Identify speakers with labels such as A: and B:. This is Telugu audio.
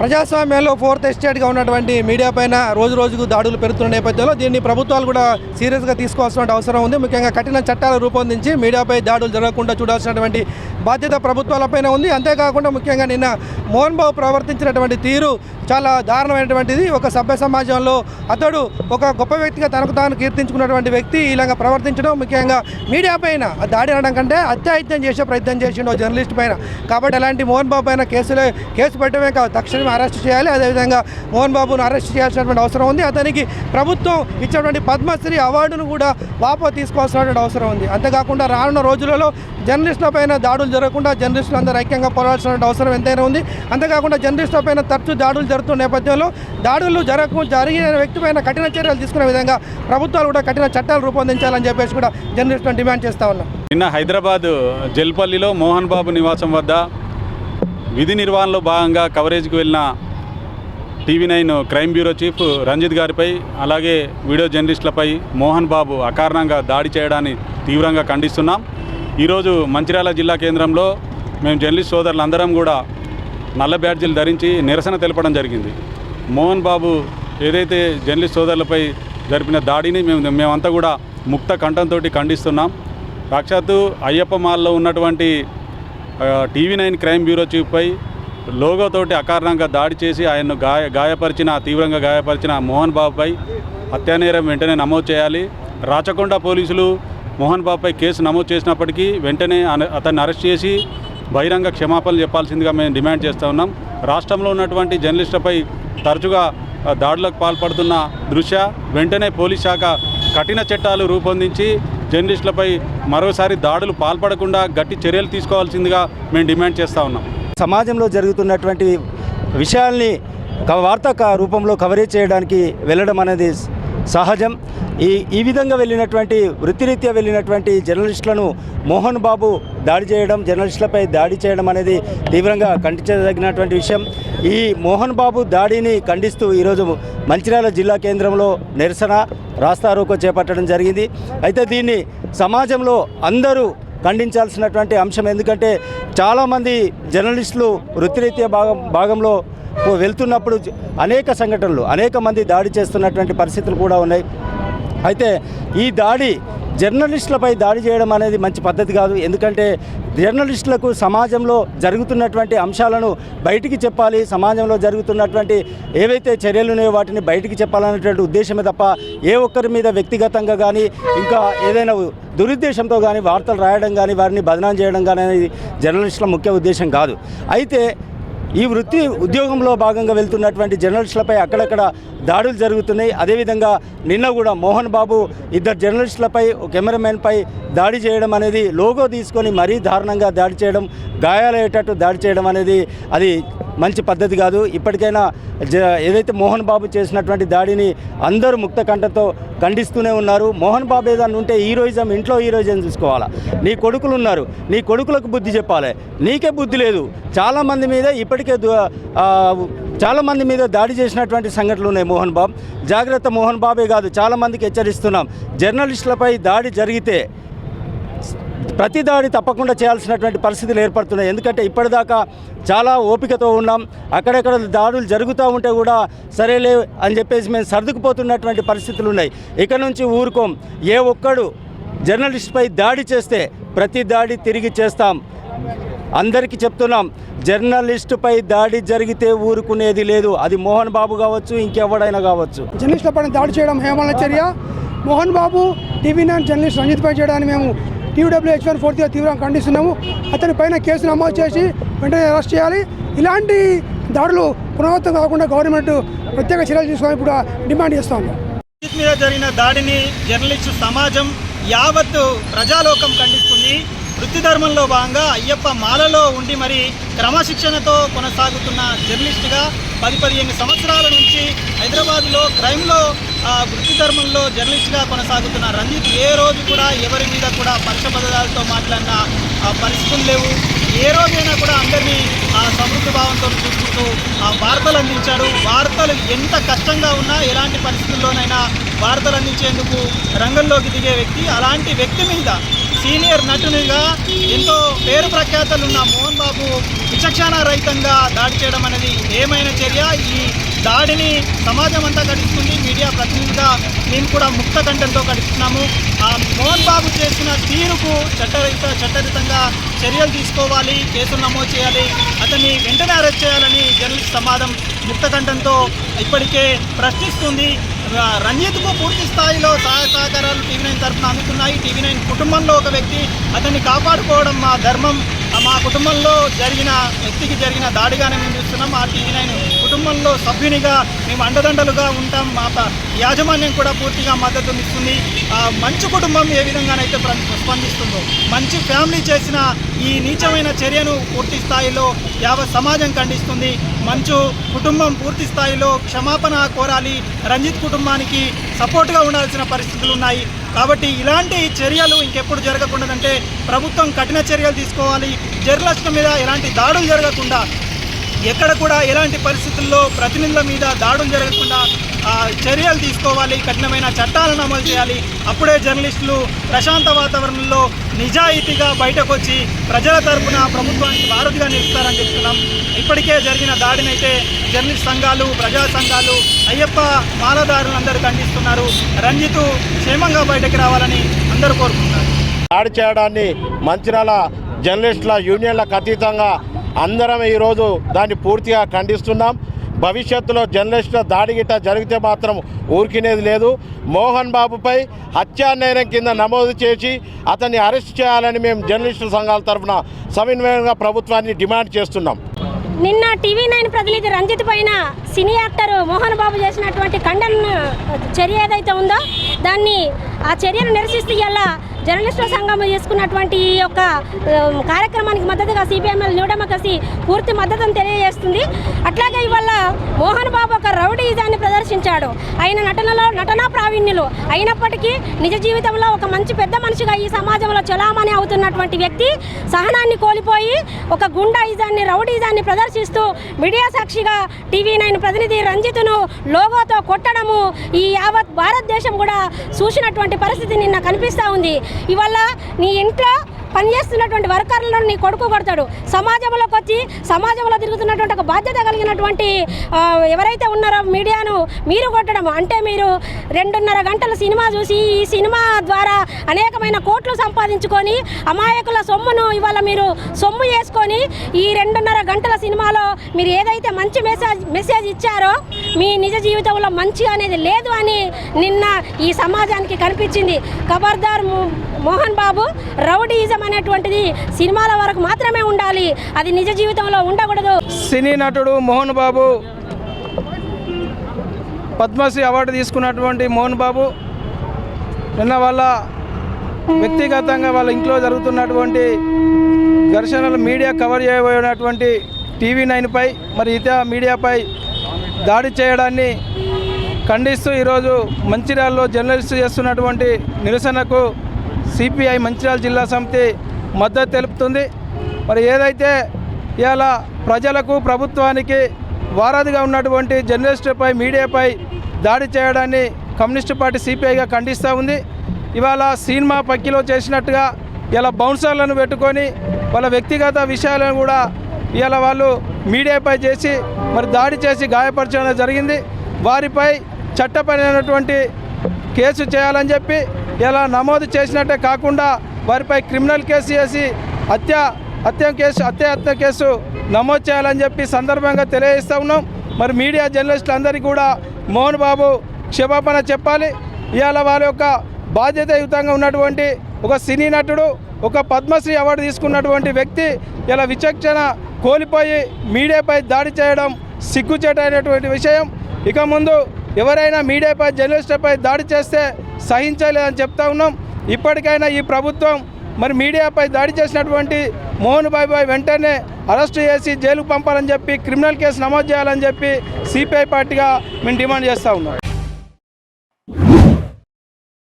A: ప్రజాస్వామ్యంలో ఫోర్త్ ఎస్టేట్గా ఉన్నటువంటి మీడియా పైన రోజు రోజుకు దాడులు పెరుగుతున్న నేపథ్యంలో దీన్ని ప్రభుత్వాలు కూడా సీరియస్గా తీసుకోవాల్సిన అవసరం ఉంది. ముఖ్యంగా కఠిన చట్టాలు రూపొందించి మీడియాపై దాడులు జరగకుండా చూడాల్సినటువంటి బాధ్యత ప్రభుత్వాలపైన ఉంది. అంతేకాకుండా ముఖ్యంగా నిన్న మోహన్ బాబు ప్రవర్తించినటువంటి తీరు చాలా దారుణమైనటువంటిది. ఒక సభ్య సమాజంలో అతడు ఒక గొప్ప వ్యక్తిగా తనకు తాను కీర్తించుకున్నటువంటి వ్యక్తి ఇలాగ ప్రవర్తించడం ముఖ్యంగా మీడియా పైన దాడి అనడం కంటే అత్యాహిత్యం చేసే ప్రయత్నం చేసిండు జర్నలిస్ట్ పైన. కాబట్టి అలాంటి మోహన్ బాబు పైన కేసులే కేసు పెట్టడమే కాదు తక్షణమే అరెస్ట్ చేయాలి. అదేవిధంగా మోహన్ బాబును అరెస్ట్ చేయాల్సినటువంటి అవసరం ఉంది. అతనికి ప్రభుత్వం ఇచ్చినటువంటి పద్మశ్రీ అవార్డును కూడా వాపు తీసుకోవాల్సినటువంటి అవసరం ఉంది. అంతేకాకుండా రానున్న రోజులలో జర్నలిస్టుల పైన దాడులు జరగకుండా జర్నలిస్టులు అందరూ ఐక్యంగా పోరాల్సిన అవసరం ఎంతైనా ఉంది. అంతేకాకుండా జర్నలిస్టుల పైన తరచు దాడులు జరుగుతున్న నేపథ్యంలో దాడులు జరగ జరిగిన వ్యక్తి పైన కఠిన చర్యలు తీసుకునే విధంగా ప్రభుత్వాలు కూడా కఠిన చట్టాలు రూపొందించాలని చెప్పేసి కూడా జర్నలిస్టులను డిమాండ్ చేస్తా ఉన్నాం.
B: నిన్న హైదరాబాద్ జల్పల్లిలో మోహన్ బాబు నివాసం వద్ద విధి నిర్వహణలో భాగంగా కవరేజ్కి వెళ్ళిన TV nine crime bureau chief Ranjith గారిపై అలాగే వీడియో జర్నలిస్టులపై మోహన్ బాబు అకారణంగా దాడి చేయడాన్ని తీవ్రంగా ఖండిస్తున్నాం. ఈరోజు మంచిర్యాల జిల్లా కేంద్రంలో మేము జర్నలిస్ట్ సోదరులందరం కూడా నల్ల బ్యాడ్జీలు ధరించి నిరసన తెలపడం జరిగింది. మోహన్ బాబు ఏదైతే జర్నలిస్ట్ సోదరులపై జరిపిన దాడిని మేము మేమంతా కూడా ముక్త కంఠంతో ఖండిస్తున్నాం. సాక్షాత్తు అయ్యప్ప మాల్లో ఉన్నటువంటి టీవీ నైన్ క్రైమ్ బ్యూరో చీఫ్పై లోగోతోటి అకారణంగా దాడి చేసి ఆయన్ను గాయ గాయపరిచిన తీవ్రంగా గాయపరిచిన మోహన్ బాబుపై హత్యానేరం వెంటనే నమోదు చేయాలి. రాచకొండ పోలీసులు మోహన్ బాబుపై కేసు నమోదు చేసినప్పటికీ వెంటనే అన- అతన్ని అరెస్ట్ చేసి బహిరంగ క్షమాపణలు చెప్పాల్సిందిగా మేము డిమాండ్ చేస్తూ ఉన్నాం. రాష్ట్రంలో ఉన్నటువంటి జర్నలిస్టులపై తరచుగా దాడులకు పాల్పడుతున్న దృశ్య వెంటనే పోలీస్ శాఖ కఠిన చట్టాలు రూపొందించి జర్నలిస్టులపై మరోసారి దాడులు పాల్పడకుండా గట్టి చర్యలు తీసుకోవాల్సిందిగా మేము డిమాండ్ చేస్తూ ఉన్నాం.
C: సమాజంలో జరుగుతున్నటువంటి విషయాల్ని వార్తా రూపంలో కవరేజ్ చేయడానికి వెళ్ళడం అనేది సహజం. ఈ ఈ విధంగా వెళ్ళినటువంటి వృత్తిరీత్యా వెళ్ళినటువంటి జర్నలిస్టులను మోహన్ బాబు దాడి చేయడం జర్నలిస్టులపై దాడి చేయడం అనేది తీవ్రంగా ఖండించదగినటువంటి విషయం. ఈ మోహన్ బాబు దాడిని ఖండిస్తూ ఈరోజు మంచిర్యాల జిల్లా కేంద్రంలో నిరసన రాస్తారోకో చేపట్టడం జరిగింది. అయితే దీన్ని సమాజంలో అందరూ ఖండించాల్సినటువంటి అంశం ఎందుకంటే చాలామంది జర్నలిస్టులు వృత్తిరీత్యా భాగం భాగంలో వెళ్తున్నప్పుడు అనేక సంఘటనలు అనేక మంది దాడి చేస్తున్నటువంటి పరిస్థితులు కూడా ఉన్నాయి. అయితే ఈ దాడి జర్నలిస్టులపై దాడి చేయడం అనేది మంచి పద్ధతి కాదు. ఎందుకంటే జర్నలిస్టులకు సమాజంలో జరుగుతున్నటువంటి అంశాలను బయటికి చెప్పాలి. సమాజంలో జరుగుతున్నటువంటి ఏవైతే చర్యలు ఉన్నాయో వాటిని బయటికి చెప్పాలనేటువంటి ఉద్దేశమే తప్ప ఏ ఒక్కరి మీద వ్యక్తిగతంగా కానీ ఇంకా ఏదైనా దురుద్దేశంతో కానీ వార్తలు రాయడం కానీ వారిని బదనాం చేయడం కానీ అనేది జర్నలిస్టుల ముఖ్య ఉద్దేశం కాదు. అయితే ఈ వృత్తి ఉద్యోగంలో భాగంగా వెళ్తున్నటువంటి జర్నలిస్టులపై అక్కడక్కడ దాడులు జరుగుతున్నాయి. అదేవిధంగా నిన్న కూడా మోహన్ బాబు ఇద్దరు జర్నలిస్టులపై కెమెరామెన్పై దాడి చేయడం అనేది లోగో తీసుకొని మరీ దారుణంగా దాడి చేయడం గాయాలయ్యేటట్టు దాడి చేయడం అనేది అది మంచి పద్ధతి కాదు. ఇప్పటికైనా జ ఏదైతే మోహన్ బాబు చేసినటువంటి దాడిని అందరూ ముక్త కంఠంతో ఖండిస్తూనే ఉన్నారు. మోహన్ బాబు ఏదన్నా ఉంటే హీరోయిజం ఇంట్లో హీరోయిజం చూసుకోవాలా? నీ కొడుకులు ఉన్నారు. నీ కొడుకులకు బుద్ధి చెప్పాలి. నీకే బుద్ధి లేదు. చాలామంది మీద ఇప్పటికే దు- చాలామంది మీద దాడి చేసినటువంటి సంఘటనలు ఉన్నాయి మోహన్ బాబు. జాగ్రత్త మోహన్ బాబే కాదు. చాలామందికి హెచ్చరిస్తున్నాం. జర్నలిస్టులపై దాడి జరిగితే ప్రతి దాడి తప్పకుండా చేయాల్సినటువంటి పరిస్థితులు ఏర్పడుతున్నాయి. ఎందుకంటే ఇప్పటిదాకా చాలా ఓపికతో ఉన్నాం. అక్కడెక్కడ దాడులు జరుగుతూ ఉంటే కూడా సరేలే అని చెప్పేసి మేము సర్దుకుపోతున్నటువంటి పరిస్థితులు ఉన్నాయి. ఇక నుంచి ఊరుకోం. ఏ ఒక్కడు జర్నలిస్ట్పై దాడి చేస్తే ప్రతి దాడి తిరిగి చేస్తాం. అందరికీ చెప్తున్నాం జర్నలిస్టుపై దాడి జరిగితే ఊరుకునేది లేదు. అది మోహన్ బాబు కావచ్చు ఇంకెవడైనా కావచ్చు.
D: జర్నలిస్టుల పైన దాడి చేయడం హేమల చర్య Mohan Babu TV nine journalist రంజిత్పై చేయడాన్ని మేము టీడబ్ల్యూహెచ్ వన్ ఫోర్త్గా తీవ్రంగా ఖండిస్తున్నాము. అతని పైన కేసు నమోదు చేసి వెంటనే అరెస్ట్ చేయాలి. ఇలాంటి దాడులు పునరావృతం కాకుండా గవర్నమెంట్ ప్రత్యేక చర్యలు తీసుకోవాలని కూడా డిమాండ్ చేస్తాము
E: మీద జరిగిన దాడిని జర్నలిస్టు సమాజం యావత్తు ప్రజాలోకం ఖండిస్తుంది. వృత్తి ధర్మంలో భాగంగా అయ్యప్ప మాలలో ఉండి మరి క్రమశిక్షణతో కొనసాగుతున్న జర్నలిస్టుగా పది పదిహేను సంవత్సరాల నుంచి హైదరాబాద్లో క్రైమ్లో వృత్తి ధర్మంలో జర్నలిస్ట్గా కొనసాగుతున్న రంజిత్ ఏ రోజు కూడా ఎవరి మీద కూడా పక్షపదాలతో మాట్లాడిన పరిస్థితులు లేవు. ఏ రోజైనా కూడా అందరినీ సమృద్ధి భావంతో చూసుకుంటూ ఆ వార్తలు అందించాడు వార్తలు ఎంత కష్టంగా ఉన్నా ఎలాంటి పరిస్థితుల్లోనైనా వార్తలు అందించేందుకు రంగంలోకి దిగే వ్యక్తి అలాంటి వ్యక్తి మీద సీనియర్ నటునిగా ఎంతో పేరు ప్రఖ్యాతలు ఉన్న మోహన్ బాబు విచక్షణ రహితంగా దాడి చేయడం అనేది ఏమైనా చర్య? ఈ దాడిని సమాజం అంతా గడిస్తుంది. మీడియా ప్రతినిధిగా మేము కూడా ముక్త కంఠంతో గడుపుతున్నాము ఆ మోహన్ బాబు చేసిన తీరుకు చట్టరహిత చట్టరితంగా చర్యలు తీసుకోవాలి కేసులు నమోదు చేయాలి అతన్ని వెంటనే అరెస్ట్ చేయాలని జర్నలిస్ట్ సమాజం ముక్తకంఠంతో ఇప్పటికే ప్రశ్నిస్తుంది. ఆ, పూర్తి స్థాయిలో సహాయ సహకారాలు టీవీ నైన్ తరఫున అందుతున్నాయి. టీవీ నైన్ కుటుంబంలో ఒక వ్యక్తి అతన్ని కాపాడుకోవడం మా ధర్మం. మా కుటుంబంలో జరిగిన వ్యక్తికి జరిగిన దాడిగానే మేము చూస్తున్నాం. ఆ టీవీ నైన్ కుటుంబంలో సభ్యునిగా మేము అండదండలుగా ఉంటాం. మా యాజమాన్యం కూడా పూర్తిగా మద్దతు ఇస్తుంది. మంచు కుటుంబం ఏ విధంగానైతే స్పందిస్తుందో మంచి ఫ్యామిలీ చేసిన ఈ నీచమైన చర్యను పూర్తి స్థాయిలో యావత్ సమాజం ఖండిస్తుంది. మంచు కుటుంబం పూర్తి స్థాయిలో క్షమాపణ కోరాలి. రంజిత్ కుటుంబానికి సపోర్ట్గా ఉండాల్సిన పరిస్థితులు ఉన్నాయి కాబట్టి ఇలాంటి చర్యలు ఇంకెప్పుడు జరగకూడదంటే ప్రభుత్వం కఠిన చర్యలు తీసుకోవాలి. జర్నలిస్టుల మీద ఎలాంటి దాడులు జరగకుండా ఎక్కడ కూడా ఎలాంటి పరిస్థితుల్లో ప్రతినిధుల మీద దాడులు జరగకుండా చర్యలు తీసుకోవాలి కఠినమైన చట్టాలను అమలు చేయాలి. అప్పుడే జర్నలిస్టులు ప్రశాంత వాతావరణంలో నిజాయితీగా బయటకు వచ్చి ప్రజల తరపున ప్రభుత్వానికి వారధిగా నిలుస్తారని చెప్తున్నాం. ఇప్పటికే జరిగిన దాడినైతే జర్నలిస్ట్ సంఘాలు ప్రజా సంఘాలు అయ్యప్ప మాలదారులందరూ ఖండిస్తున్నారు. రంజితు క్షేమంగా బయటకు రావాలని అందరూ కోరుకుంటున్నారు.
F: దాడి చేయడాన్ని మంచిరాల జర్నలిస్టుల యూనియన్లకు అతీతంగా అందరం ఈరోజు దాన్ని పూర్తిగా ఖండిస్తున్నాం. భవిష్యత్తులో జర్నలిస్టుల దాడి గిట్ట జరిగితే మాత్రం ఊరికినేది లేదు. మోహన్ బాబుపై హత్యానేరం కింద నమోదు చేసి అతన్ని అరెస్ట్ చేయాలని మేము జర్నలిస్టుల సంఘాల తరఫున సమన్వయంగా ప్రభుత్వాన్ని డిమాండ్ చేస్తున్నాం.
G: నిన్న టీవీ నైన్ ప్రతినిధి రంజిత్ పైన సినీ యాక్టర్ మోహన్ బాబు చేసినటువంటి ఖండన చర్య ఏదైతే ఉందో దాన్ని ఆ చర్యను నిరసిస్తూ ఇలా జర్నలిస్టుల సంఘం చేసుకున్నటువంటి ఈ యొక్క కార్యక్రమానికి మద్దతుగా సిపిఎంఎల్ న్యూ డెమోక్రసీ పూర్తి మద్దతును తెలియజేస్తుంది. అట్లాగే ఇవాళ మోహన్ బాబు ఒక రౌడీజాన్ని ప్రదర్శించాడు. ఆయన నటనలో నటనా ప్రావీణ్యులు అయినప్పటికీ నిజ జీవితంలో ఒక మంచి పెద్ద మనిషిగా ఈ సమాజంలో చలామణి అవుతున్నటువంటి వ్యక్తి సహనాన్ని కోల్పోయి ఒక గుండాయిజాన్ని రౌడీజాన్ని ప్రదర్శిస్తూ మీడియా సాక్షిగా టీవీ నైన్ ప్రతినిధి రంజిత్ను లోగోతో కొట్టడము ఈ యావత్ భారతదేశం కూడా చూసినటువంటి పరిస్థితి నిన్న కనిపిస్తూ ఉంది. ఇవాళ నీ ఇంట్లో పనిచేస్తున్నటువంటి వర్కర్లను నీ కొడుకు కొడతాడు. సమాజంలోకి వచ్చి సమాజంలో తిరుగుతున్నటువంటి ఒక బాధ్యత కలిగినటువంటి ఎవరైతే ఉన్నారో మీడియాను మీరు కొట్టడం. అంటే మీరు రెండున్నర గంటల సినిమా చూసి ఈ సినిమా ద్వారా అనేకమైన కోట్లు సంపాదించుకొని అమాయకుల సొమ్మును ఇవాళ మీరు సొమ్ము చేసుకొని ఈ రెండున్నర గంటల సినిమాలో మీరు ఏదైతే మంచి మెసేజ్ మెసేజ్ ఇచ్చారో మీ నిజ జీవితంలో మంచి అనేది లేదు అని నిన్న ఈ సమాజానికి కనిపించింది. ఖబర్దార్ మోహన్ బాబు రౌడీజం అనేటువంటిది సినిమాల వరకు మాత్రమే ఉండాలి. అది నిజ జీవితంలో ఉండకూడదు.
H: సినీ నటుడు మోహన్ బాబు పద్మశ్రీ అవార్డు తీసుకున్నటువంటి మోహన్ బాబు నిన్న వాళ్ళ వ్యక్తిగతంగా వాళ్ళ ఇంట్లో జరుగుతున్నటువంటి ఘర్షణలు మీడియా కవర్ చేయబోయినటువంటి టీవీ నైన్పై మరి ఇతర మీడియాపై దాడి చేయడాన్ని ఖండిస్తూ ఈరోజు మంచిర్యాలలో జర్నలిస్టు చేస్తున్నటువంటి నిరసనకు సిపిఐ మంచిర్యాల జిల్లా సమితి మద్దతు తెలుపుతుంది. మరి ఏదైతే ఇవాళ ప్రజలకు ప్రభుత్వానికి వారధిగా ఉన్నటువంటి జర్నలిస్టులపై మీడియాపై దాడి చేయడాన్ని కమ్యూనిస్టు పార్టీ సిపిఐగా ఖండిస్తూ ఉంది. ఇవాళ సినిమా పక్కిలో చేసినట్టుగా ఇలా బౌన్సర్లను పెట్టుకొని వాళ్ళ వ్యక్తిగత విషయాలను కూడా ఇవాళ వాళ్ళు మీడియాపై చేసి మరి దాడి చేసి గాయపరచడం జరిగింది. వారిపై చట్టపరమైనటువంటి కేసు చేయాలని చెప్పి ఇలా నమోదు చేసినట్టే కాకుండా వారిపై క్రిమినల్ కేసు చేసి హత్య హత్య కేసు హత్య కేసు నమోదు చేయాలని చెప్పి సందర్భంగా తెలియజేస్తా ఉన్నాం. మరి మీడియా జర్నలిస్టులు అందరికీ కూడా మోహన్ బాబు క్షమాపణ చెప్పాలి. ఇవాళ వారి యొక్క బాధ్యతయుతంగా ఉన్నటువంటి ఒక సినీ నటుడు ఒక పద్మశ్రీ అవార్డు తీసుకున్నటువంటి వ్యక్తి ఇలా విచక్షణ కోల్పోయి మీడియాపై దాడి చేయడం సిగ్గుచేటైనటువంటి విషయం. ఇక ముందు ఎవరైనా మీడియాపై జర్నలిస్టులపై దాడి చేస్తే సహించలేదని చెప్తా ఉన్నాం. ఇప్పటికైనా ఈ ప్రభుత్వం మరి మీడియాపై దాడి చేసినటువంటి మోహన్ బాబు వెంటనే అరెస్టు చేసి జైలుకు పంపాలని చెప్పి క్రిమినల్ కేసు నమోదు చేయాలని చెప్పి సిపిఐ పార్టీగా మేము డిమాండ్ చేస్తూ ఉన్నాం.